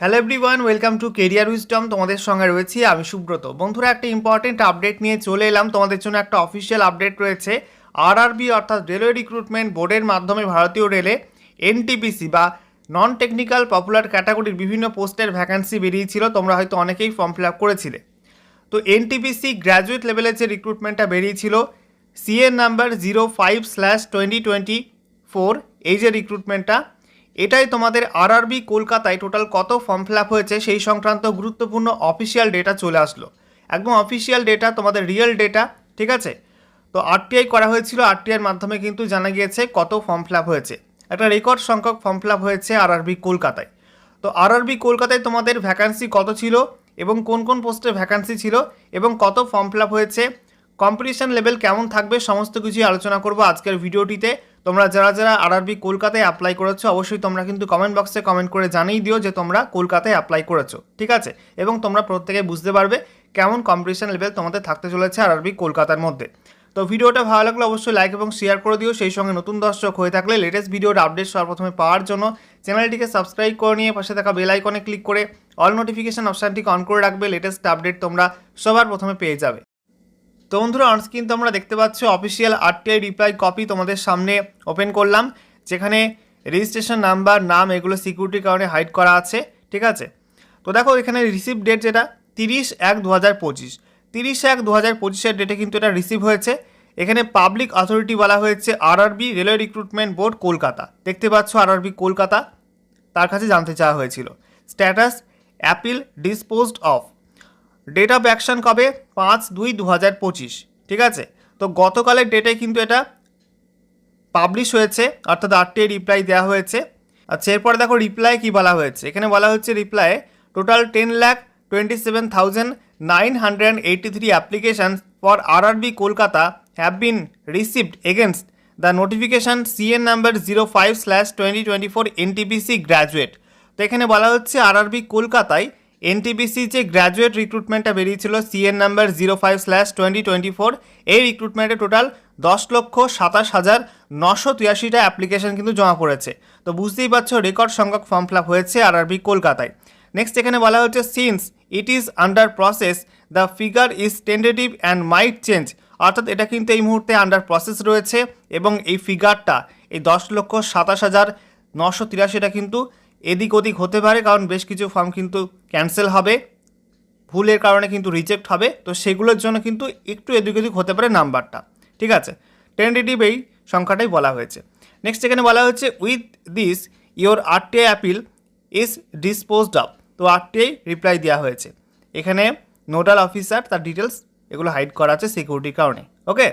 Hello everyone welcome to career wisdom তোমাদের সঙ্গে রয়েছি আমি সুব্রত। বন্ধুরা, একটা ইম্পর্টেন্ট আপডেট নিয়ে চলে এলাম। তোমাদের জন্য একটা অফিসিয়াল আপডেট রয়েছে। আরআরবি অর্থাৎ রেলওয়ে রিক্রুটমেন্ট বোর্ডের মাধ্যমে ভারতীয় রেলে এনটিপিসি বা নন টেকনিক্যাল পপুলার ক্যাটাগরির বিভিন্ন পোস্টের ভ্যাকান্সি বেরিয়েছিল। তোমরা হয়তো অনেকেই ফর্ম ফিল আপ করেছিলে। তো এনটিপিসি গ্র্যাজুয়েট লেভেলের যে রিক্রুটমেন্টটা বেরিয়েছিল CN number zero five slash twenty twenty four এই যে রিক্রুটমেন্টটা এটাই তোমাদের আরআরবি কলকাতায় টোটাল কত ফর্ম ফিল হয়েছে সেই সংক্রান্ত গুরুত্বপূর্ণ অফিসিয়াল ডেটা চলে আসলো। একদম অফিসিয়াল ডেটা তোমাদের রিয়েল ডেটা ঠিক আছে? তো আরটিআই করা হয়েছিল আরটিআইয়ের মাধ্যমে কিন্তু জানা গিয়েছে কত ফর্ম ফিল হয়েছে। একটা রেকর্ড সংখ্যক ফর্ম ফিল হয়েছে আরআরবি কলকাতায়। তো আরআরবি কলকাতায় তোমাদের ভ্যাকান্সি কত ছিল এবং কোন কোন পোস্টে ভ্যাকান্সি ছিল এবং কত ফর্ম ফিল হয়েছে কম্পিটিশন লেভেল কেমন থাকবে, সমস্ত কিছুই আলোচনা করব আজকের ভিডিওটিতে তোমরা যারা যারা আরআরবি কলকাতায় অ্যাপ্লাই করেছ, অবশ্যই তোমরা কিন্তু কমেন্ট বক্সে কমেন্ট করে জানিয়ে দিও যে তোমরা কলকাতায় অ্যাপ্লাই করেছ, ঠিক আছে? এবং তোমরা প্রত্যেকে বুঝতে পারবে কেমন কম্পিটিশন লেভেল তোমাদের থাকতে চলেছে আরআরবি কলকাতার মধ্যে। তো ভিডিওটা ভালো লাগলে অবশ্যই লাইক এবং শেয়ার করে দিও, সেই সঙ্গে নতুন দর্শক হয়ে থাকলে লেটেস্ট ভিডিওর আপডেট সর্বপ্রথমে পাওয়ার জন্য চ্যানেলটিকে সাবস্ক্রাইব করে নিয়ে পাশে থাকা বেল আইকনে ক্লিক করে অল নোটিফিকেশান অপশানটিকে অন করে রাখবে লেটেস্ট আপডেট তোমরা সবার প্রথমে পেয়ে যাবে। তো বন্ধুরা অনস্ক্রিন তোমরা দেখতে পাচ্ছ অফিসিয়াল আরটিআই রিপ্লাই কপি তোমাদের সামনে ওপেন করলাম, যেখানে রেজিস্ট্রেশন নাম্বার নাম এগুলো সিকিউরিটির কারণে হাইড করা আছে, ঠিক আছে? তো দেখো, এখানে রিসিভ ডেট যেটা, তিরিশ এক দু হাজার পঁচিশ। তিরিশ এক দু হাজার পঁচিশের ডেটে কিন্তু এটা রিসিভ হয়েছে। এখানে পাবলিক অথরিটি বলা হয়েছে RRB railway recruitment board Kolkata. দেখতে পাচ্ছ আরআরবি কলকাতা, তার কাছে জানতে চাওয়া হয়েছিল। Status appeal disposed of date of action কবে? পাঁচ দুই দু হাজার পঁচিশ। ঠিক আছে? তো গতকালের ডেটে কিন্তু এটা পাবলিশ হয়েছে, অর্থাৎ আটটিআই রিপ্লাই দেওয়া হয়েছে। আচ্ছা এরপরে দেখো রিপ্লাই কি বলা হয়েছে? এখানে বলা হচ্ছে reply total ten lakh twenty seven thousand nine hundred and eighty three application for RRB Kolkata have been received against the notification CN number zero five slash twenty twenty four NTPC graduate তো এখানে বলা হচ্ছে আর RRB কলকাতায় NTPC যে graduate রিক্রুটমেন্টটা বেরিয়েছিল CN number zero five slash twenty twenty four এই রিক্রুটমেন্টে টোটাল দশ লক্ষ সাতাশ হাজার নশো তিরাশিটা অ্যাপ্লিকেশন কিন্তু জমা পড়েছে। তো বুঝতেই পারছ রেকর্ড সংখ্যক ফর্ম ফিল আপ হয়েছে আরআরবি কলকাতায়। নেক্সট এখানে বলা হচ্ছে since it is under process the figure is tentative and might change অর্থাৎ এটা কিন্তু এই মুহূর্তে আন্ডার প্রসেস রয়েছে এবং এই ফিগারটা এই দশ লক্ষ সাতাশ হাজার নশো তিরাশিটা কিন্তু এদিক ওদিক হতে পারে, কারণ বেশ কিছু ফর্ম কিন্তু ক্যান্সেল হবে। ভুলের কারণে কিন্তু রিজেক্ট হবে। তো সেগুলোর জন্য কিন্তু একটু এদিক ওদিক হতে পারে নাম্বারটা। ঠিক আছে? টেন্টেটিভ এই সংখ্যাটাই বলা হয়েছে। নেক্সট এখানে বলা হচ্ছে with this your RTI appeal is disposed of তো আরটিআই রিপ্লাই দেওয়া হয়েছে। এখানে নোডাল অফিসার তার ডিটেলস এগুলো হাইড করা আছে সিকিউরিটির কারণে। ওকে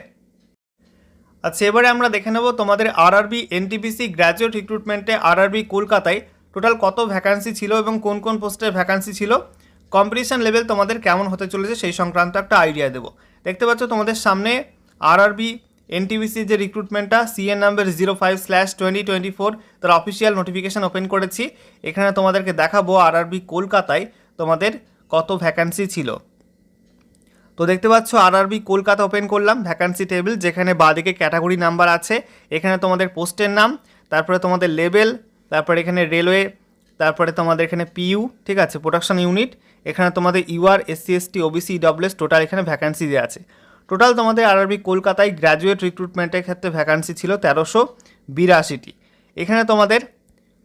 আচ্ছা এবারে আমরা দেখে নেব তোমাদের আরআরবি এনটিপিসি গ্র্যাজুয়েট রিক্রুটমেন্টে আরআরবি কলকাতায় টোটাল কত ভ্যাকান্সি ছিল এবং কোন কোন পোস্টের ভ্যাকান্সি ছিল? কম্পিটিশন লেভেল তোমাদের কেমন হতে চলেছে সেই সংক্রান্ত একটা আইডিয়া দেবো। দেখতে পাচ্ছ তোমাদের সামনে আরআরবি এনটিপিসি যে রিক্রুটমেন্টটা CN number zero five slash twenty twenty four তার অফিসিয়াল নোটিফিকেশান ওপেন করেছি। এখানে তোমাদেরকে দেখাবো আরআরবি কলকাতায় তোমাদের কত ভ্যাকান্সি ছিল। তো দেখতে পাচ্ছ আরআরবি কলকাতা ওপেন করলাম ভ্যাকান্সি টেবিল যেখানে বাঁদিকে ক্যাটাগরি নাম্বার আছে, এখানে তোমাদের পোস্টের নাম, তারপরে তোমাদের লেভেল তারপরে এখানে রেলওয়ে তারপরে তোমাদের এখানে পিইউ ঠিক আছে? প্রোডাকশন ইউনিট এখানে তোমাদের UR SC ST OBC WS total এখানে ভ্যাকান্সি দেওয়া আছে। টোটাল তোমাদের আরআরবি কলকাতায় গ্র্যাজুয়েট রিক্রুটমেন্টের ক্ষেত্রে ভ্যাকান্সি ছিল তেরোশো বিরাশিটি। এখানে তোমাদের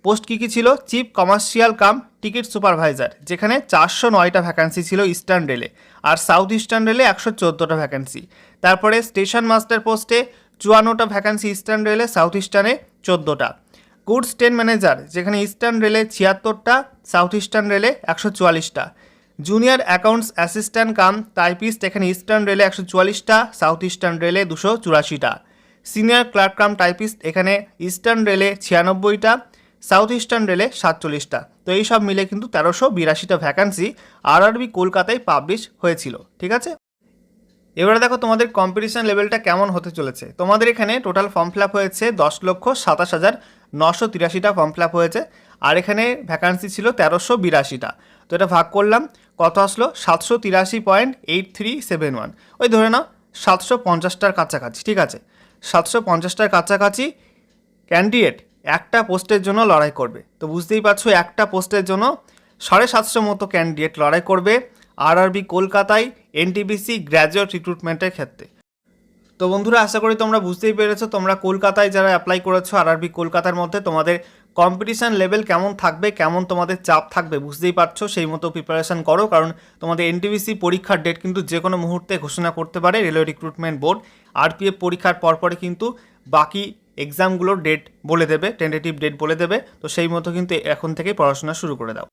পোস্ট কী কী ছিল? Chief commercial cum ticket supervisor যেখানে চারশো নয়টা ভ্যাকান্সি ছিল ইস্টার্ন রেলে আর সাউথ ইস্টার্ন রেলে একশো চোদ্দোটা ভ্যাকান্সি তারপরে স্টেশন মাস্টার পোস্টে চুয়ান্নটা ভ্যাকান্সি ইস্টার্ন রেলে সাউথ ইস্টার্নে চোদ্দোটা। গুডস ট্রেন ম্যানেজার, যেখানে ইস্টার্ন রেলে ছিয়াত্তরটা, সাউথ ইস্টার্ন রেলে একশো চুয়াল্লিশটা। Junior accounts assistant cum typist, এখানে ইস্টার্ন রেলে একশো চুয়াল্লিশটা, সাউথ ইস্টার্ন রেলে দুশো চুরাশিটা। সিনিয়র ক্লার্ক কাম টাইপিস্ট, এখানে ইস্টার্ন রেলে ছিয়ানব্বইটা, সাউথ ইস্টার্ন রেলে সাতচল্লিশটা। তো এই সব মিলে কিন্তু তেরোশো বিরাশিটা ভ্যাকান্সি আরআরবি কলকাতায় পাবলিশ হয়েছিল, ঠিক আছে? এবারে দেখো তোমাদের কম্পিটিশন লেভেলটা কেমন হতে চলেছে। তোমাদের এখানে টোটাল ফর্ম ফিল হয়েছে দশ লক্ষ সাতাশ হাজার নশো তিরাশিটা ফর্ম ফিল হয়েছে, আর এখানে ভ্যাকান্সি ছিল তেরোশো বিরাশিটা। তো এটা ভাগ করলাম, কত আসলো? সাতশো তিরাশি point eight three seven one ওই ধরে নাও, সাতশো পঞ্চাশটার কাছাকাছি, ঠিক আছে? সাতশো পঞ্চাশটার কাছাকাছি ক্যান্ডিডেট একটা পোস্টের জন্য লড়াই করবে। তো বুঝতেই পারছ, একটা পোস্টের জন্য সাড়ে সাতশো মতো ক্যান্ডিডেট লড়াই করবে। আরআরবি কলকাতায় এনটিবিসি গ্র্যাজুয়েট রিক্রুটমেন্টের ক্ষেত্রে। তো বন্ধুরা, আশা করি তোমরা বুঝতেই পেরেছ, তোমরা কলকাতায় যারা অ্যাপ্লাই করেছ আরআরবি কলকাতার মধ্যে, তোমাদের কম্পিটিশান লেভেল কেমন থাকবে, কেমন তোমাদের চাপ থাকবে বুঝতেই পারছ, সেই মতো প্রিপারেশন করো, কারণ তোমাদের এনটিভিসি পরীক্ষার ডেট কিন্তু যে কোনো মুহূর্তে ঘোষণা করতে পারে রেলওয়ে রিক্রুটমেন্ট বোর্ড আরপিএফ পরীক্ষার পরপরই কিন্তু বাকি এক্সামগুলোর ডেট বলে দেবে টেন্টেটিভ ডেট বলে দেবে, তো সেই মতো কিন্তু এখন থেকেই পড়াশোনা শুরু করে দাও।